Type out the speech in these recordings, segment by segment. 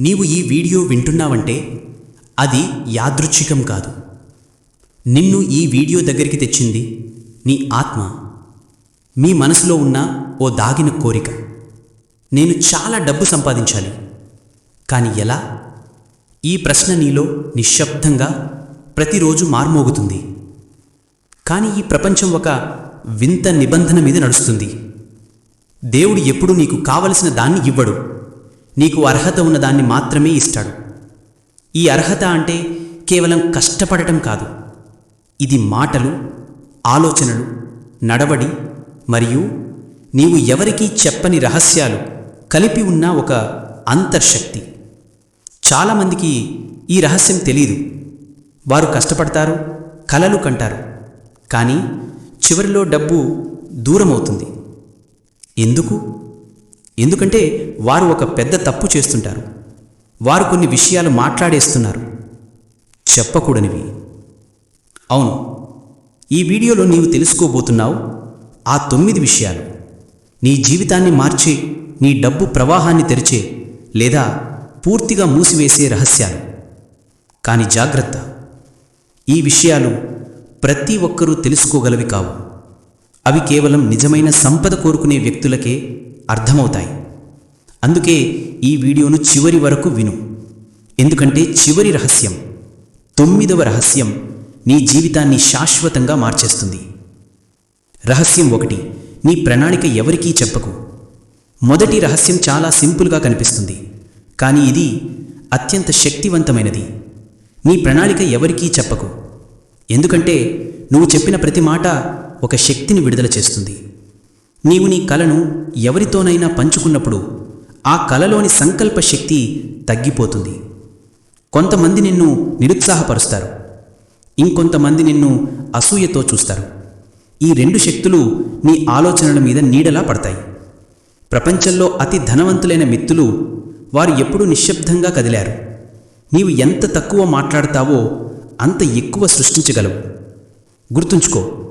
నీవు ఈ వీడియో వింటున్నావంటే అది యాదృచ్ఛికం కాదు. నిన్ను ఈ వీడియో దగ్గరికి తెచ్చింది నీ ఆత్మ. మీ మనసులో ఉన్న ఓ దాగిన కోరిక. నేను చాలా డబ్బు సంపాదించాలి. కానీ ఎలా? ఈ ప్రశ్న నీలో నిశ్శబ్దంగా ప్రతిరోజు మార్మోగుతుంది. కానీ ఈ ప్రపంచం ఒక వింత నిబంధన మీద నడుస్తుంది. దేవుడు ఎప్పుడు నీకు కావలసిన దాన్ని ఇవ్వడు. నీకు అర్హత ఉన్న దాన్ని మాత్రమే ఇస్తాడు. ఈ అర్హత అంటే కేవలం కష్టపడటం కాదు. ఇది మాటలు ఆలోచనలు నడవడి మరియు నీవు ఎవరికీ చెప్పని రహస్యాలు కలిపి ఉన్న ఒక అంతర్శక్తి. చాలామందికి ఈ రహస్యం తెలీదు. వారు కష్టపడతారు కలలు కంటారు. కానీ చివరిలో డబ్బు దూరమవుతుంది. ఎందుకు? ఎందుకంటే వారు ఒక పెద్ద తప్పు చేస్తుంటారు. వారు కొన్ని విషయాలు మాట్లాడేస్తున్నారు. చెప్పకూడనివి. అవును ఈ వీడియోలో నీవు తెలుసుకోబోతున్నావు ఆ తొమ్మిది విషయాలు. నీ జీవితాన్ని మార్చే నీ డబ్బు ప్రవాహాన్ని తెరిచే లేదా పూర్తిగా మూసివేసే రహస్యాలు. కానీ జాగ్రత్త ఈ విషయాలు ప్రతి ఒక్కరూ తెలుసుకోగలవి కావు. అవి కేవలం నిజమైన సంపద కోరుకునే వ్యక్తులకే అర్థమవుతాయి. అందుకే ఈ వీడియోను చివరి వరకు విను. ఎందుకంటే చివరి రహస్యం తొమ్మిదవ రహస్యం నీ జీవితాన్ని శాశ్వతంగా మార్చేస్తుంది. రహస్యం ఒకటి నీ ప్రణాళిక ఎవరికీ చెప్పకు. మొదటి రహస్యం చాలా సింపుల్గా కనిపిస్తుంది కానీ ఇది అత్యంత శక్తివంతమైనది. నీ ప్రణాళిక ఎవరికీ చెప్పకు. ఎందుకంటే నువ్వు చెప్పిన ప్రతి మాట ఒక శక్తిని విడుదల చేస్తుంది. నీవు నీ కలను ఎవరితోనైనా పంచుకున్నప్పుడు ఆ కలలోని సంకల్ప శక్తి తగ్గిపోతుంది. కొంతమంది నిన్ను నిరుత్సాహపరుస్తారు. ఇంకొంతమంది నిన్ను అసూయతో చూస్తారు. ఈ రెండు శక్తులు నీ ఆలోచనల మీద నీడలా పడతాయి. ప్రపంచంలో అతి ధనవంతులైన మిత్తులు వారు ఎప్పుడూ నిశ్శబ్దంగా కదిలారు. నీవు ఎంత తక్కువ మాట్లాడతావో అంత ఎక్కువ సృష్టించగలవు. గుర్తుంచుకో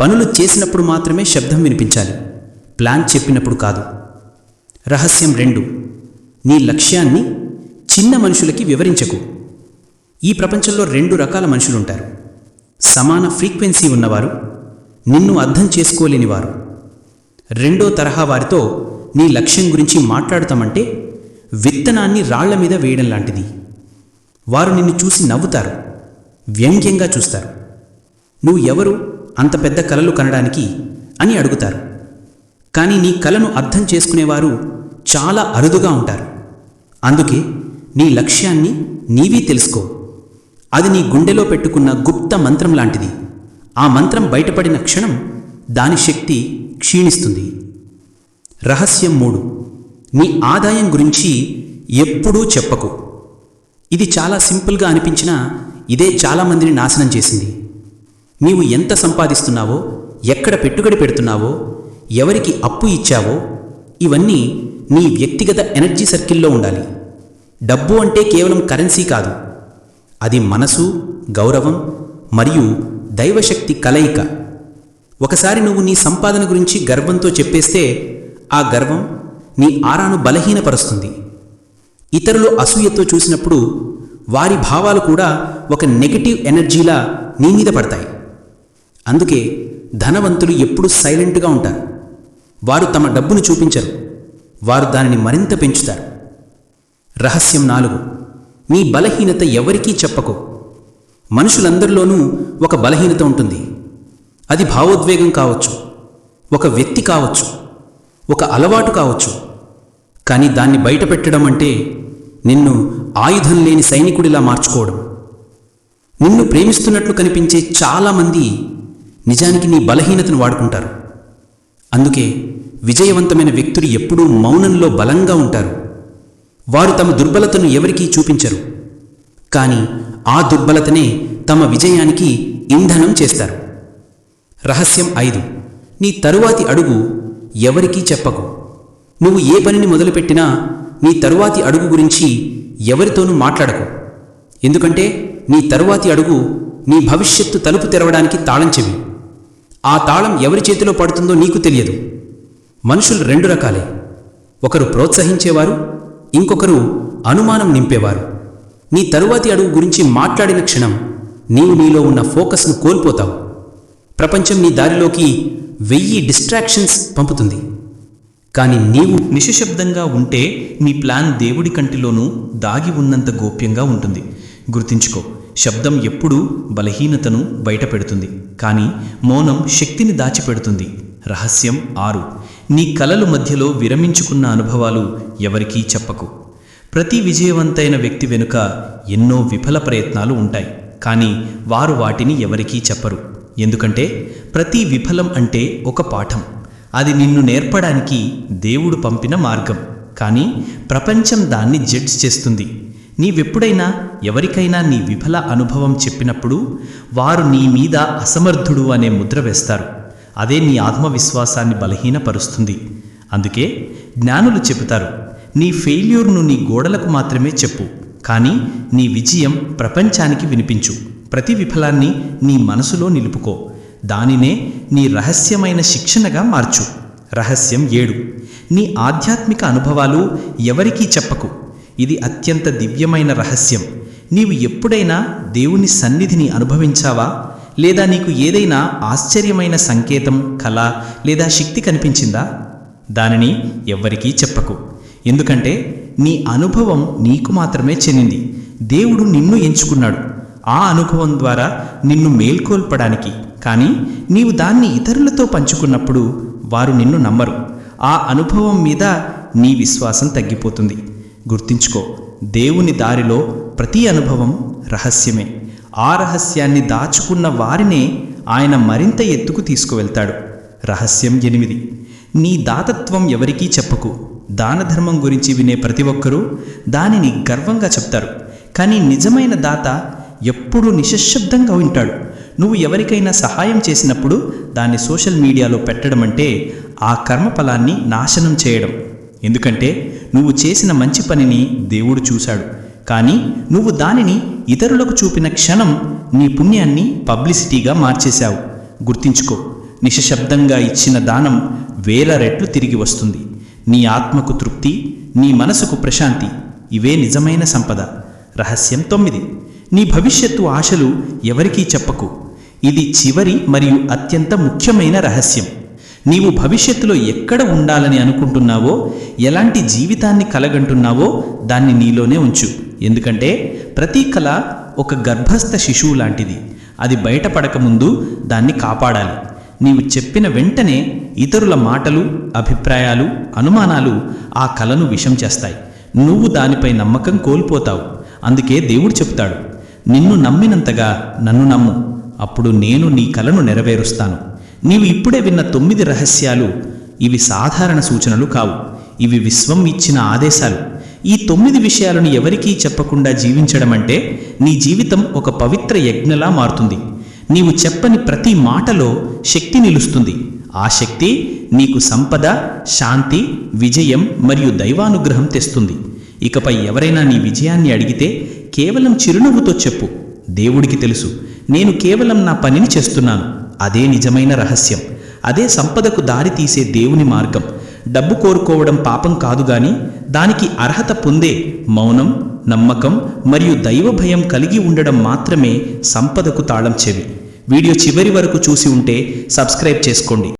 పనులు చేసినప్పుడు మాత్రమే శబ్దం వినిపించాలి. ప్లాన్ చెప్పినప్పుడు కాదు. రహస్యం రెండు. నీ లక్ష్యాన్ని చిన్న మనుషులకి వివరించకు. ఈ ప్రపంచంలో రెండు రకాల మనుషులుంటారు. సమాన ఫ్రీక్వెన్సీ ఉన్నవారు నిన్ను అర్థం చేసుకోలేని వారు. రెండో తరహా వారితో నీ లక్ష్యం గురించి మాట్లాడతామంటే విత్తనాన్ని రాళ్ళ మీద వేయడం లాంటిది. వారు నిన్ను చూసి నవ్వుతారు వ్యంగ్యంగా చూస్తారు. నువ్వు ఎవరు అంత పెద్ద కలలు కనడానికి అని అడుగుతారు. కానీ నీ కలను అర్థం చేసుకునేవారు చాలా అరుదుగా ఉంటారు. అందుకే నీ లక్ష్యాన్ని నీవీ తెలుసుకో. అది నీ గుండెలో పెట్టుకున్న గుప్త మంత్రం లాంటిది. ఆ మంత్రం బయటపడిన క్షణం దాని శక్తి క్షీణిస్తుంది. రహస్యం మూడు. నీ ఆదాయం గురించి ఎప్పుడూ చెప్పకు. ఇది చాలా సింపుల్గా అనిపించినా ఇదే చాలామందిని నాశనం చేసింది. నీవు ఎంత సంపాదిస్తున్నావో ఎక్కడ పెట్టుబడి పెడుతున్నావో ఎవరికి అప్పు ఇచ్చావో ఇవన్నీ నీ వ్యక్తిగత ఎనర్జీ సర్కిల్లో ఉండాలి. డబ్బు అంటే కేవలం కరెన్సీ కాదు. అది మనసు గౌరవం మరియు దైవశక్తి కలయిక. ఒకసారి నువ్వు నీ సంపాదన గురించి గర్వంతో చెప్పేస్తే ఆ గర్వం నీ ఆరాను బలహీనపరుస్తుంది. ఇతరులు అసూయతో చూసినప్పుడు వారి భావాలు కూడా ఒక నెగటివ్ ఎనర్జీలా నీ మీద పడతాయి. అందుకే ధనవంతులు ఎప్పుడూ సైలెంట్గా ఉంటారు. వారు తమ డబ్బును చూపించరు. వారు దానిని మరింత పెంచుతారు. రహస్యం నాలుగు. మీ బలహీనత ఎవరికీ చెప్పకు. మనుషులందరిలోనూ ఒక బలహీనత ఉంటుంది. అది భావోద్వేగం కావచ్చు. ఒక వ్యక్తి కావచ్చు. ఒక అలవాటు కావచ్చు. కానీ దాన్ని బయటపెట్టడం అంటే నిన్ను ఆయుధం లేని సైనికుడిలా మార్చుకోవడం. నిన్ను ప్రేమిస్తున్నట్లు కనిపించే చాలామంది నిజానికి నీ బలహీనతను వాడుకుంటారు. అందుకే విజయవంతమైన వ్యక్తులు ఎప్పుడూ మౌనంలో బలంగా ఉంటారు. వారు తమ దుర్బలతను ఎవరికీ చూపించరు. కానీ ఆ దుర్బలతనే తమ విజయానికి ఇంధనం చేస్తారు. రహస్యం ఐదు. నీ తరువాతి అడుగు ఎవరికీ చెప్పకు. నువ్వు ఏ పనిని మొదలుపెట్టినా నీ తరువాతి అడుగు గురించి ఎవరితోనూ మాట్లాడకు. ఎందుకంటే నీ తరువాతి అడుగు నీ భవిష్యత్తు తలుపు తెరవడానికి తాళం చెవి. ఆ తాళం ఎవరి చేతిలో పడుతుందో నీకు తెలియదు. మనుషులు రెండు రకాలే. ఒకరు ప్రోత్సహించేవారు ఇంకొకరు అనుమానం నింపేవారు. నీ తరువాతి అడుగు గురించి మాట్లాడిన క్షణం నీవు నీలో ఉన్న ఫోకస్ను కోల్పోతావు. ప్రపంచం నీ దారిలోకి వెయ్యి డిస్ట్రాక్షన్స్ పంపుతుంది. కానీ నీవు నిశ్శబ్దంగా ఉంటే నీ ప్లాన్ దేవుడి కంటిలోనూ దాగి ఉన్నంత గోప్యంగా ఉంటుంది. గుర్తుంచుకో శబ్దం ఎప్పుడూ బలహీనతను బయటపెడుతుంది. కానీ మౌనం శక్తిని దాచిపెడుతుంది. రహస్యం ఆరు. నీ కలలు మధ్యలో విరమించుకున్న అనుభవాలు ఎవరికీ చెప్పకు. ప్రతి విజయవంతైన వ్యక్తి వెనుక ఎన్నో విఫల ప్రయత్నాలు ఉంటాయి. కానీ వారు వాటిని ఎవరికీ చెప్పరు. ఎందుకంటే ప్రతి విఫలం అంటే ఒక పాఠం. అది నిన్ను నేర్పడానికి దేవుడు పంపిన మార్గం. కానీ ప్రపంచం దాన్ని జడ్జ్ చేస్తుంది. నీవెప్పుడైనా ఎవరికైనా నీ విఫల అనుభవం చెప్పినప్పుడు వారు నీ మీద అసమర్థుడు అనే ముద్ర వేస్తారు. అదే నీ ఆత్మవిశ్వాసాన్ని బలహీనపరుస్తుంది. అందుకే జ్ఞానులు చెబుతారు నీ ఫెయిల్యూర్ను నీ గోడలకు మాత్రమే చెప్పు కానీ నీ విజయం ప్రపంచానికి వినిపించు. ప్రతి విఫలాన్ని నీ మనసులో నిలుపుకో. దానినే నీ రహస్యమైన శిక్షణగా మార్చు. రహస్యం ఏడు. నీ ఆధ్యాత్మిక అనుభవాలు ఎవరికీ చెప్పకు. ఇది అత్యంత దివ్యమైన రహస్యం. నీవు ఎప్పుడైనా దేవుని సన్నిధిని అనుభవించావా? లేదా నీకు ఏదైనా ఆశ్చర్యమైన సంకేతం కళ లేదా శక్తి కనిపించిందా? దానిని ఎవ్వరికీ చెప్పకు. ఎందుకంటే నీ అనుభవం నీకు మాత్రమే చెందింది. దేవుడు నిన్ను ఎంచుకున్నాడు. ఆ అనుభవం ద్వారా నిన్ను మేల్కొల్పడానికి. కానీ నీవు దాన్ని ఇతరులతో పంచుకున్నప్పుడు వారు నిన్ను నమ్మరు. ఆ అనుభవం మీద నీ విశ్వాసం తగ్గిపోతుంది. గుర్తించుకో. దేవుని దారిలో ప్రతి అనుభవం రహస్యమే. ఆ రహస్యాన్ని దాచుకున్న వారినే ఆయన మరింత ఎత్తుకు తీసుకువెళ్తాడు. రహస్యం ఎనిమిది. నీ దాతత్వం ఎవరికీ చెప్పకు. దాన ధర్మం గురించి వినే ప్రతి ఒక్కరూ దానిని గర్వంగా చెప్తారు. కానీ నిజమైన దాత ఎప్పుడూ నిశ్శబ్దంగా ఉంటాడు నువ్వు ఎవరికైనా సహాయం చేసినప్పుడు దాన్ని సోషల్ మీడియాలో పెట్టడం అంటే ఆ కర్మఫలాన్ని నాశనం చేయడం. ఎందుకంటే నువ్వు చేసిన మంచి పనిని దేవుడు చూశాడు. కానీ నువ్వు దానిని ఇతరులకు చూపిన క్షణం నీ పుణ్యాన్ని పబ్లిసిటీగా మార్చేశావు. గుర్తించుకో నిశ్శబ్దంగా ఇచ్చిన దానం వేల రెట్లు తిరిగి వస్తుంది. నీ ఆత్మకు తృప్తి నీ మనసుకు ప్రశాంతి ఇవే నిజమైన సంపద. రహస్యం తొమ్మిది. నీ భవిష్యత్తు ఆశలు ఎవరికీ చెప్పకు. ఇది చివరి మరియు అత్యంత ముఖ్యమైన రహస్యం. నీవు భవిష్యత్తులో ఎక్కడ ఉండాలని అనుకుంటున్నావో ఎలాంటి జీవితాన్ని కలగంటున్నావో దాన్ని నీలోనే ఉంచు. ఎందుకంటే ప్రతి కళ ఒక గర్భస్థ శిశువు లాంటిది. అది బయటపడకముందు దాన్ని కాపాడాలి. నీవు చెప్పిన వెంటనే ఇతరుల మాటలు అభిప్రాయాలు అనుమానాలు ఆ కలను విషం చేస్తాయి. నువ్వు దానిపై నమ్మకం కోల్పోతావు. అందుకే దేవుడు చెప్తాడు నిన్ను నమ్మినంతగా నన్ను నమ్ము. అప్పుడు నేను నీ కలను నెరవేరుస్తాను. నీవు ఇప్పుడే విన్న తొమ్మిది రహస్యాలు ఇవి సాధారణ సూచనలు కావు. ఇవి విశ్వం ఇచ్చిన ఆదేశాలు. ఈ తొమ్మిది విషయాలను ఎవరికీ చెప్పకుండా జీవించడం అంటే నీ జీవితం ఒక పవిత్ర యజ్ఞలా మారుతుంది. నీవు చెప్పని ప్రతి మాటలో శక్తి నిలుస్తుంది. ఆ శక్తి నీకు సంపద శాంతి విజయం మరియు దైవానుగ్రహం తెస్తుంది. ఇకపై ఎవరైనా నీ విజయాన్ని అడిగితే కేవలం చిరునవ్వుతో చెప్పు. దేవుడికి తెలుసు. నేను కేవలం నా పనిని చేస్తున్నాను. అదే నిజమైన రహస్యం. అదే సంపదకు దారి తీసే దేవుని మార్గం. డబ్బు కోరుకోవడం పాపం కాదు గాని దానికి అర్హత పొందే మౌనం నమ్మకం మరియు దైవ భయం కలిగి ఉండడం మాత్రమే సంపదకు తాళం చెవి. వీడియో చివరి వరకు చూసి ఉంటే సబ్స్క్రైబ్ చేసుకోండి.